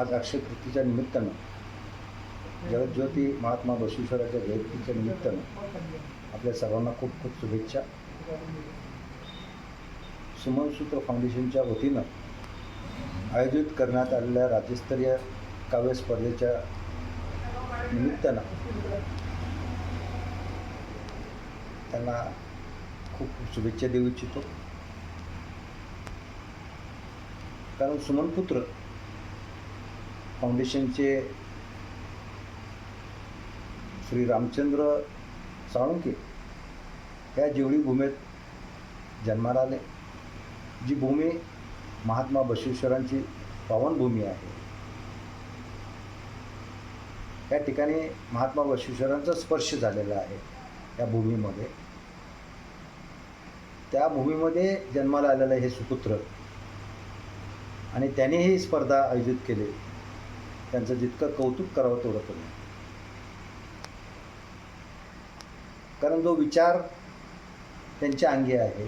आज अक्षय तृतीच्या निमित्तानं जगज्योती महात्मा बसवेश्वराच्या जयंतीच्या निमित्तानं आपल्या सर्वांना खूप खूप शुभेच्छा. सुमनसूत्र फाउंडेशनच्या वतीनं आयोजित करण्यात आलेल्या राज्यस्तरीय काव्य स्पर्धेच्या निमित्तानं त्यांना खूप खूप शुभेच्छा देऊ इच्छितो. कारण सुमनपुत्र फाउंडेशनचे श्री रामचंद्र साळुंके या जेवढी भूमीत जन्माला आले जी भूमी महात्मा बसवेश्वरांची पावनभूमी आहे. या ठिकाणी महात्मा बसवेश्वरांचा स्पर्श झालेला आहे या भूमीमध्ये. त्या भूमीमध्ये जन्माला आलेलं हे सुपुत्र आणि त्याने ही स्पर्धा आयोजित केली. त्यांचं जितकं कौतुक करावं तेवढं कमी कारण जो विचार त्यांच्या अंगी आहे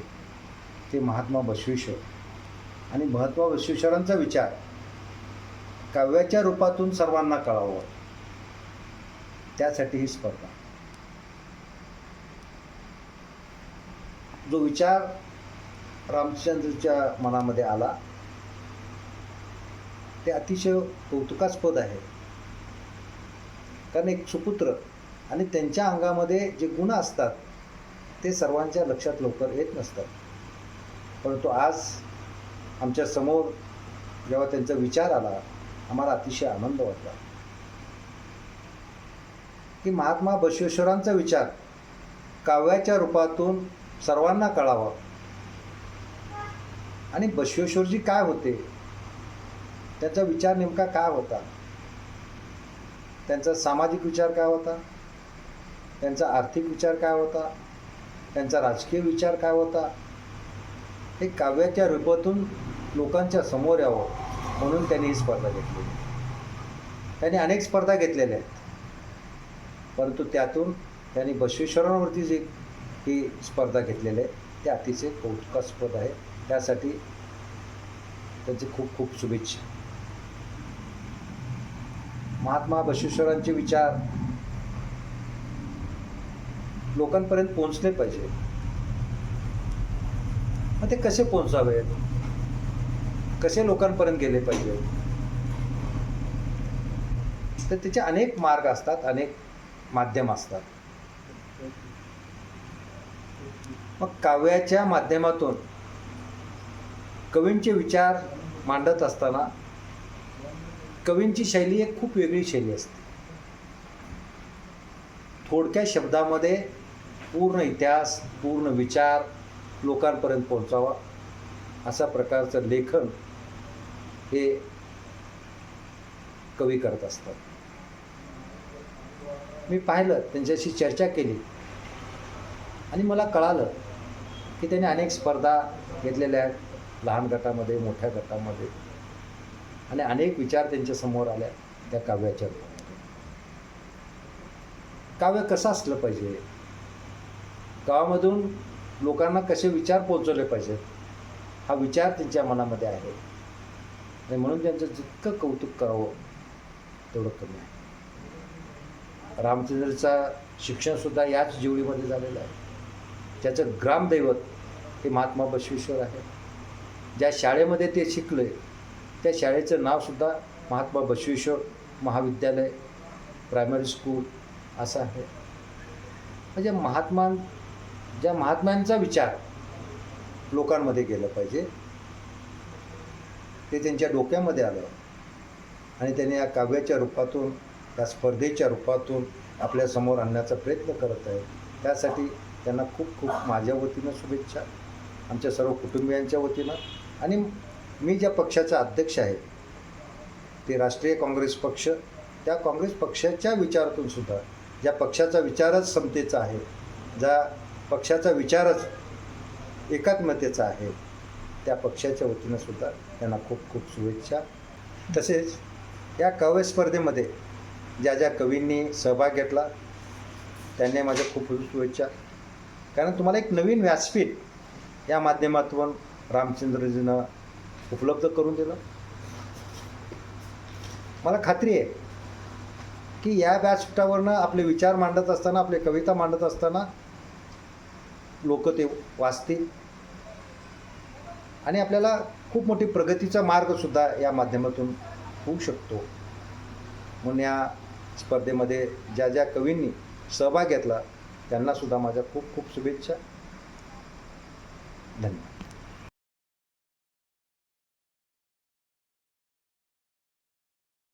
ते महात्मा बसवेश्वर. आणि महात्मा बसवेश्वरांचा विचार काव्याच्या रूपातून सर्वांना कळावं. त्यासाठी ही स्पर्धा. जो विचार रामचंद्रच्या मनामध्ये आला ते अतिशय कौतुकास्पद आहे. कारण एक सुपुत्र आणि त्यांच्या अंगामध्ये जे गुण असतात ते सर्वांच्या लक्षात लवकर येत नसतात. परंतु आज आमच्यासमोर जेव्हा त्यांचा विचार आला आम्हाला अतिशय आनंद वाटला. की महात्मा बसवेश्वरांचा विचार काव्याच्या रूपातून सर्वांना कळावा. आणि बसवेश्वरजी काय होते? त्याचा विचार नेमका काय होता? त्यांचा सामाजिक विचार काय होता? त्यांचा आर्थिक विचार काय होता? त्यांचा राजकीय विचार काय होता? हे काव्याच्या रूपातून लोकांच्या समोर यावं म्हणून त्यांनी ही स्पर्धा घेतली. त्यांनी अनेक स्पर्धा घेतलेल्या आहेत. परंतु त्यातून त्यांनी बसवेश्वरांवरती जी ही स्पर्धा घेतलेली आहे. ते अतिशय कौतुकास्पद आहे. त्यासाठी त्यांचे खूप खूप शुभेच्छा. महात्मा बशेश्वरांचे विचार लोकांपर्यंत पोहोचले पाहिजे. मग ते कसे पोहोचावेत? कसे लोकांपर्यंत गेले पाहिजे? तर त्याचे अनेक मार्ग असतात अनेक माध्यम असतात. मग काव्याच्या माध्यमातून कवींचे विचार मांडत असताना कवींची शैली एक खूप वेगळी शैली असते. थोडक्या शब्दामध्ये पूर्ण इतिहास पूर्ण विचार लोकांपर्यंत पोहोचावा. अशा प्रकारचं लेखन हे कवी करत असतात. मी पाहिलं त्यांच्याशी चर्चा केली. आणि मला कळालं की त्यांनी अनेक स्पर्धा घेतलेल्या आहेत. लहान गटामध्ये मोठ्या गटामध्ये. आणि अनेक विचार त्यांच्यासमोर आल्या त्या काव्याच्या काव्य कसं असलं पाहिजे? गावामधून लोकांना कसे विचार पोचवले पाहिजेत? हा विचार त्यांच्या मनामध्ये आहे. आणि म्हणून त्यांचं जितकं कौतुक करावं तेवढं कमी आहे. रामचंद्रचा शिक्षणसुद्धा याच जीवडीमध्ये झालेलं आहे. त्याचं ग्रामदैवत हे महात्मा बसवेश्वर आहे ज्या शाळेमध्ये ते शिकले त्या शाळेचं नावसुद्धा महात्मा बसवेश्वर महाविद्यालय प्रायमरी स्कूल असं आहे. म्हणजे महात्मा ज्या महात्म्यांचा विचार लोकांमध्ये गेलं पाहिजे ते त्यांच्या डोक्यामध्ये आलं आणि त्यांनी या काव्याच्या रूपातून या स्पर्धेच्या रूपातून आपल्यासमोर आणण्याचा प्रयत्न करत आहे त्यासाठी त्यांना खूप खूप माझ्या वतीनं शुभेच्छा आमच्या सर्व कुटुंबियांच्या वतीनं आणि मी ज्या पक्षाचा अध्यक्ष आहे ते राष्ट्रीय काँग्रेस पक्ष त्या काँग्रेस पक्षाच्या विचारातून सुद्धा ज्या पक्षाचा विचारच समतेचा आहे ज्या पक्षाचा विचारच एकात्मतेचा आहे त्या पक्षाच्या वतीनं सुद्धा त्यांना खूप खूप शुभेच्छा. तसेच या काव्य स्पर्धेमध्ये ज्या ज्या कवींनी सहभाग घेतला त्यांनी माझ्या खूप खूप शुभेच्छा. कारण तुम्हाला एक नवीन व्यासपीठ या माध्यमातून रामचंद्रजीनं उपलब्ध करून दिलं? मला खात्री आहे की या व्यासपीठावरनं आपले विचार मांडत असताना आपले कविता मांडत असताना लोक ते वाचतील. आणि आपल्याला खूप मोठी प्रगतीचा मार्गसुद्धा या माध्यमातून होऊ शकतो. म्हणून या स्पर्धेमध्ये ज्या ज्या कवींनी सहभाग घेतला त्यांनासुद्धा माझ्या खूप खूप शुभेच्छा. धन्यवाद.